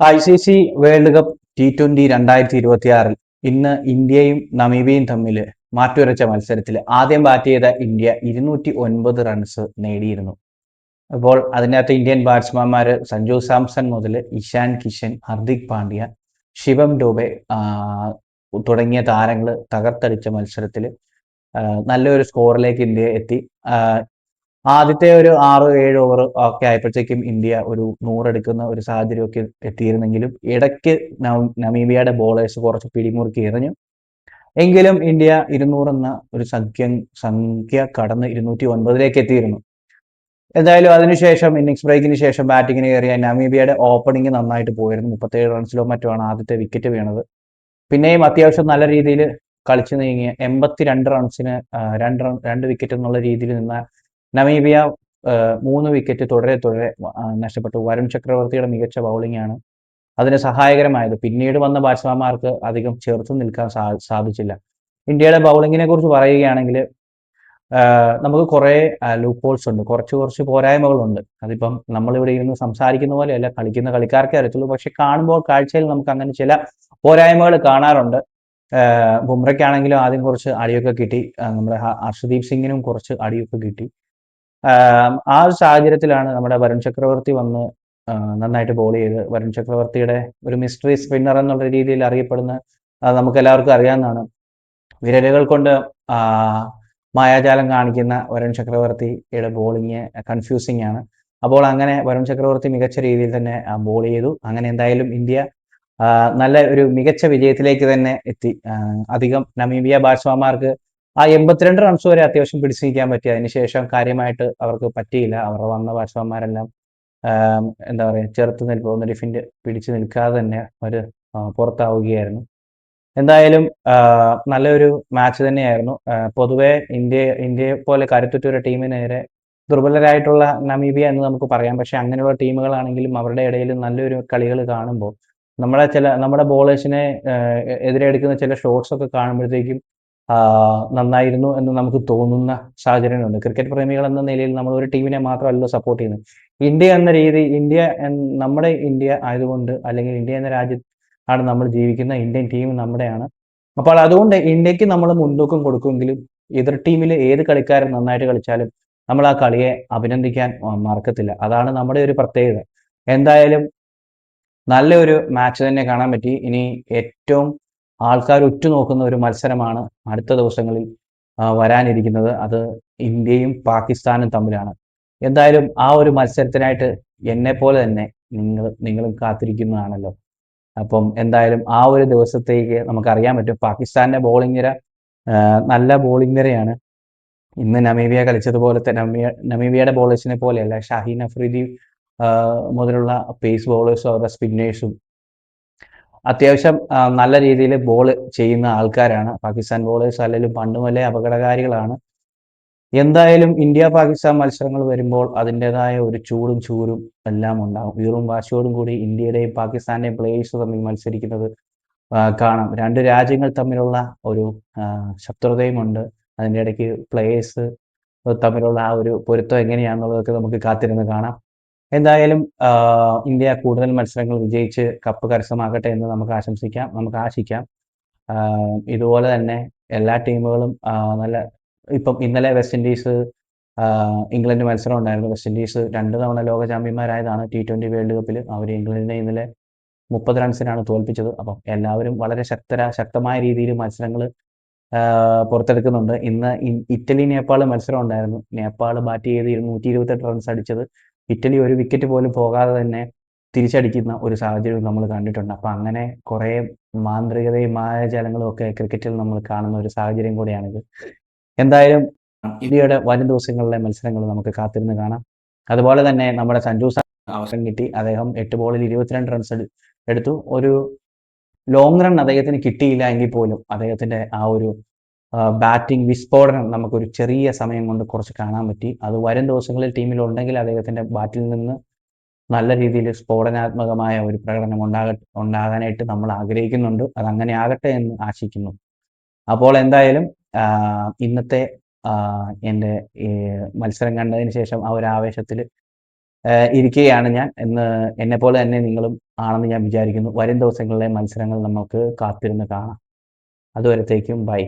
I C C world cup T twenty രണ്ടായിരത്തി ഇരുപത്തി ആറിൽ ഇന്ന് ഇന്ത്യയും നമീബിയയും തമ്മിൽ മാറ്റുരച്ച മത്സരത്തിൽ ആദ്യം ബാറ്റ് ചെയ്ത ഇന്ത്യ ഇരുന്നൂറ്റി ഒൻപത് റൺസ് നേടിയിരുന്നു. അപ്പോൾ അതിനകത്ത് ഇന്ത്യൻ ബാറ്റ്സ്മാൻമാർ സഞ്ജു സാംസൺ മുതൽ ഇഷാൻ കിഷൻ ഹർദിക് പാണ്ഡ്യ ശിവം ഡോബെ തുടങ്ങിയ താരങ്ങൾ തകർത്തടിച്ച മത്സരത്തിൽ നല്ലൊരു സ്കോറിലേക്ക് ഇന്ത്യ എത്തി. ആദ്യത്തെ ഒരു ആറ് ഏഴ് ഓവർ ഒക്കെ ആയപ്പോഴത്തേക്കും ഇന്ത്യ ഒരു നൂറെടുക്കുന്ന ഒരു സാഹചര്യമൊക്കെ എത്തിയിരുന്നെങ്കിലും ഇടയ്ക്ക് നമീബിയയുടെ ബോളേഴ്സ് കുറച്ച് പിടിമുറുക്കി എറിഞ്ഞു. എങ്കിലും ഇന്ത്യ ഇരുന്നൂറ് എന്ന ഒരു സംഖ്യ സംഖ്യ കടന്ന് ഇരുന്നൂറ്റി ഒൻപതിലേക്ക് എത്തിയിരുന്നു. എന്തായാലും അതിനുശേഷം ഇന്നിങ്സ് ബ്രേക്കിന് ശേഷം ബാറ്റിങ്ങിന് കയറിയ നമീബിയയുടെ ഓപ്പണിംഗ് നന്നായിട്ട് പോയിരുന്നു. മുപ്പത്തേഴ് റൺസിലോ മറ്റോ ആണ് ആദ്യത്തെ വിക്കറ്റ് വീണത്. പിന്നെയും അത്യാവശ്യം നല്ല രീതിയിൽ കളിച്ചു നീങ്ങിയ എൺപത്തി റൺസിന് രണ്ട് റൺ രണ്ട് വിക്കറ്റ് എന്നുള്ള രീതിയിൽ നിന്ന നമീബിയ മൂന്ന് വിക്കറ്റ് തുടരെ തുടരെ നഷ്ടപ്പെട്ടു. വരുൺ ചക്രവർത്തിയുടെ മികച്ച ബൗളിംഗ് ആണ് അതിന് സഹായകരമായത്. പിന്നീട് വന്ന ബാറ്റ്സ്മാൻമാർക്ക് അധികം ചേർത്ത് നിൽക്കാൻ സാധിച്ചില്ല. ഇന്ത്യയുടെ ബൗളിങ്ങിനെ കുറിച്ച് പറയുകയാണെങ്കിൽ നമുക്ക് കുറേ ലൂപ്പ് ഹോൾസ് ഉണ്ട്. കുറച്ച് കുറച്ച് പോരായ്മകളുണ്ട് അതിപ്പം നമ്മളിവിടെ ഇരുന്ന് സംസാരിക്കുന്ന പോലെയല്ല കളിക്കുന്ന കളിക്കാർക്കേ അറിയത്തുള്ളൂ. പക്ഷെ കാണുമ്പോൾ കാഴ്ചയിൽ നമുക്ക് അങ്ങനെ ചില പോരായ്മകൾ കാണാറുണ്ട്. ബുംറയ്ക്കാണെങ്കിലും ആദ്യം കുറച്ച് അടിയൊക്കെ കിട്ടി. നമ്മുടെ ഹർഷദീപ് സിംഗിനും കുറച്ച് അടിയൊക്കെ കിട്ടി. ആ ഒരു സാഹചര്യത്തിലാണ് നമ്മുടെ വരുൺ ചക്രവർത്തി വന്ന് നന്നായിട്ട് ബോൾ ചെയ്ത്. വരുൺ ചക്രവർത്തിയുടെ ഒരു മിസ്റ്ററി സ്പിന്നർ എന്നുള്ള രീതിയിൽ അറിയപ്പെടുന്ന നമുക്ക് എല്ലാവർക്കും അറിയാവുന്നതാണ്. വിരലുകൾ കൊണ്ട് മായാജാലം കാണിക്കുന്ന വരുൺ ചക്രവർത്തിയുടെ ബോളിങ് കൺഫ്യൂസിങ് ആണ്. അപ്പോൾ അങ്ങനെ വരുൺ ചക്രവർത്തി മികച്ച രീതിയിൽ തന്നെ ബോൾ ചെയ്തു. അങ്ങനെ എന്തായാലും ഇന്ത്യ നല്ല ഒരു മികച്ച വിജയത്തിലേക്ക് തന്നെ എത്തി. അധികം നമീബിയ ബാറ്റ്സ്മാൻമാർക്ക് ആ എൺപത്തിരണ്ട് റൺസ് വരെ അത്യാവശ്യം പിടിച്ചു നിൽക്കാൻ പറ്റി അതിനുശേഷം കാര്യമായിട്ട് അവർക്ക് പറ്റിയില്ല. അവർ വന്ന ബാറ്റ്സ്മാൻമാരെല്ലാം എന്താ പറയുക ചെറുത്ത് നിൽപ്പ് ഡിഫിൻഡ് പിടിച്ചു നിൽക്കാതെ തന്നെ അവർ പുറത്താവുകയായിരുന്നു. എന്തായാലും നല്ലൊരു മാച്ച് തന്നെയായിരുന്നു. പൊതുവേ ഇന്ത്യ ഇന്ത്യയെ പോലെ കരുത്തുറ്റ ഒരു ടീമിനെതിരെ ദുർബലരായിട്ടുള്ള നമീബിയ എന്ന് നമുക്ക് പറയാം. പക്ഷെ അങ്ങനെയുള്ള ടീമുകളാണെങ്കിലും അവരുടെ ഇടയിൽ നല്ലൊരു കളികൾ കാണുമ്പോൾ നമ്മളെ ചില നമ്മുടെ ബോളേഴ്സിനെ എതിരെ എടുക്കുന്ന ചില ഷോട്ട്സ് ഒക്കെ കാണുമ്പോഴത്തേക്കും നന്നായിരുന്നു എന്ന് നമുക്ക് തോന്നുന്ന സാഹചര്യങ്ങളുണ്ട്. ക്രിക്കറ്റ് പ്രേമികൾ എന്ന നിലയിൽ നമ്മൾ ഒരു ടീമിനെ മാത്രമല്ല സപ്പോർട്ട് ചെയ്യുന്നത്. ഇന്ത്യ എന്ന രീതി ഇന്ത്യ നമ്മുടെ ഇന്ത്യ ആയതുകൊണ്ട് അല്ലെങ്കിൽ ഇന്ത്യ എന്ന രാജ്യം ആണ് നമ്മൾ ജീവിക്കുന്ന ഇന്ത്യൻ ടീം നമ്മുടെയാണ്. അപ്പോൾ അതുകൊണ്ട് ഇന്ത്യയ്ക്ക് നമ്മൾ മുൻതൂക്കം കൊടുക്കുമെങ്കിലും എതിർ ടീമിൽ ഏത് കളിക്കാരൻ നന്നായിട്ട് കളിച്ചാലും നമ്മൾ ആ കളിയെ അഭിനന്ദിക്കാൻ മറക്കത്തില്ല. അതാണ് നമ്മുടെ ഒരു പ്രത്യേകത. എന്തായാലും നല്ലൊരു മാച്ച് തന്നെ കാണാൻ പറ്റി. ഇനി ഏറ്റവും ആൾക്കാർ ഉറ്റുനോക്കുന്ന ഒരു മത്സരമാണ് അടുത്ത ദിവസങ്ങളിൽ വരാനിരിക്കുന്നത്. അത് ഇന്ത്യയും പാകിസ്ഥാനും തമ്മിലാണ്. എന്തായാലും ആ ഒരു മത്സരത്തിനായിട്ട് എന്നെ പോലെ തന്നെ നിങ്ങൾ നിങ്ങളും കാത്തിരിക്കുന്നതാണല്ലോ. അപ്പം എന്തായാലും ആ ഒരു ദിവസത്തേക്ക് നമുക്കറിയാൻ പറ്റും. പാകിസ്ഥാന്റെ ബോളിംഗ് നിര നല്ല ബോളിംഗ് നിരയാണ്. ഇന്ന് നമീബിയ കളിച്ചതുപോലെ തന്നെ നമീബിയയുടെ ബോളേഴ്സിനെ പോലെയല്ല ഷാഹീൻ അഫ്രീദി മുതലുള്ള പേസ് ബോളേഴ്സും അവരുടെ സ്പിന്നേഴ്സും അത്യാവശ്യം നല്ല രീതിയിൽ ബോൾ ചെയ്യുന്ന ആൾക്കാരാണ്. പാകിസ്ഥാൻ ബോളേഴ്സ് അല്ലെങ്കിൽ പണ്ട് മുതലേ അപകടകാരികളാണ്. എന്തായാലും ഇന്ത്യ പാകിസ്ഥാൻ മത്സരങ്ങൾ വരുമ്പോൾ അതിന്റെതായ ഒരു ചൂടും ചൂരും എല്ലാം ഉണ്ടാകും വീറും വാശിയോടും കൂടി ഇന്ത്യയുടെയും പാകിസ്ഥാന്റെയും പ്ലേയേഴ്സ് തമ്മിൽ മത്സരിക്കുന്നത് കാണാം. രണ്ട് രാജ്യങ്ങൾ തമ്മിലുള്ള ഒരു ശത്രുതയുമുണ്ട്. അതിന്റെ ഇടയ്ക്ക് പ്ലേയേഴ്സ് തമ്മിലുള്ള ആ ഒരു പൊരുത്തം എങ്ങനെയാണെന്നുള്ളതൊക്കെ നമുക്ക് കാത്തിരുന്ന് കാണാം. എന്തായാലും ഇന്ത്യ കൂടുതൽ മത്സരങ്ങൾ വിജയിച്ച് കപ്പ് കരസ്ഥമാക്കട്ടെ എന്ന് നമുക്ക് ആശംസിക്കാം നമുക്ക് ആശിക്കാം. ഇതുപോലെ തന്നെ എല്ലാ ടീമുകളും നല്ല ഇപ്പം ഇന്നലെ വെസ്റ്റ് ഇൻഡീസ് ഇംഗ്ലണ്ട് മത്സരം ഉണ്ടായിരുന്നു. വെസ്റ്റ് ഇൻഡീസ് രണ്ട് തവണ ലോക ചാമ്പ്യന്മാരായതാണ് ടി ട്വന്റി വേൾഡ് കപ്പിൽ അവർ ഇംഗ്ലണ്ടിനെ ഇന്നലെ മുപ്പത് റൺസിനാണ് തോൽപ്പിച്ചത്. അപ്പം എല്ലാവരും വളരെ ശക്തര ശക്തമായ രീതിയിൽ മത്സരങ്ങൾ പുറത്തെടുക്കുന്നുണ്ട്. ഇന്ന് ഇറ്റലി നേപ്പാൾ മത്സരം ഉണ്ടായിരുന്നു. നേപ്പാൾ ബാറ്റ് ചെയ്ത് ഇരുന്നൂറ്റി ഇരുപത്തെട്ട് റൺസ് അടിച്ചത് ഇറ്റലി ഒരു വിക്കറ്റ് പോലും പോകാതെ തന്നെ തിരിച്ചടിക്കുന്ന ഒരു സാഹചര്യം നമ്മൾ കണ്ടിട്ടുണ്ട്. അപ്പം അങ്ങനെ കുറേ മാന്ത്രികതയും മായാജാലങ്ങളും ഒക്കെ ക്രിക്കറ്റിൽ നമ്മൾ കാണുന്ന ഒരു സാഹചര്യം കൂടിയാണിത് എന്തായാലും ഇന്ത്യയുടെ വരും ദിവസങ്ങളിലെ മത്സരങ്ങൾ നമുക്ക് കാത്തിരുന്ന് കാണാം. അതുപോലെ തന്നെ നമ്മുടെ സഞ്ജു അവസരം കിട്ടി. അദ്ദേഹം എട്ട് ബോളിൽ ഇരുപത്തിരണ്ട് റൺസ് എടുത്തു. ഒരു ലോങ് റൺ അദ്ദേഹത്തിന് കിട്ടിയില്ല എങ്കിൽ പോലും അദ്ദേഹത്തിന്റെ ആ ഒരു ബാറ്റിംഗ് വിസ്ഫോടനം നമുക്കൊരു ചെറിയ സമയം കൊണ്ട് കുറച്ച് കാണാൻ പറ്റി. അത് വരും ദിവസങ്ങളിൽ ടീമിൽ ഉണ്ടെങ്കിൽ അദ്ദേഹത്തിന്റെ ബാറ്റിൽ നിന്ന് നല്ല രീതിയിൽ സ്ഫോടനാത്മകമായ ഒരു പ്രകടനം ഉണ്ടാക ഉണ്ടാകാനായിട്ട് നമ്മൾ ആഗ്രഹിക്കുന്നുണ്ട്. അത് അങ്ങനെ ആകട്ടെ എന്ന് ആശിക്കുന്നു. അപ്പോൾ എന്തായാലും ഇന്നത്തെ എന്റെ മത്സരം കണ്ടതിന് ശേഷം ആ ഒരു ആവേശത്തിൽ ഇരിക്കുകയാണ് ഞാൻ. എന്ന് എന്നെ പോലെ തന്നെ നിങ്ങളും ആണെന്ന് ഞാൻ വിചാരിക്കുന്നു. വരും ദിവസങ്ങളിലെ മത്സരങ്ങൾ നമുക്ക് കാത്തിരുന്ന് കാണാം. അതുവരത്തേക്കും ബൈ.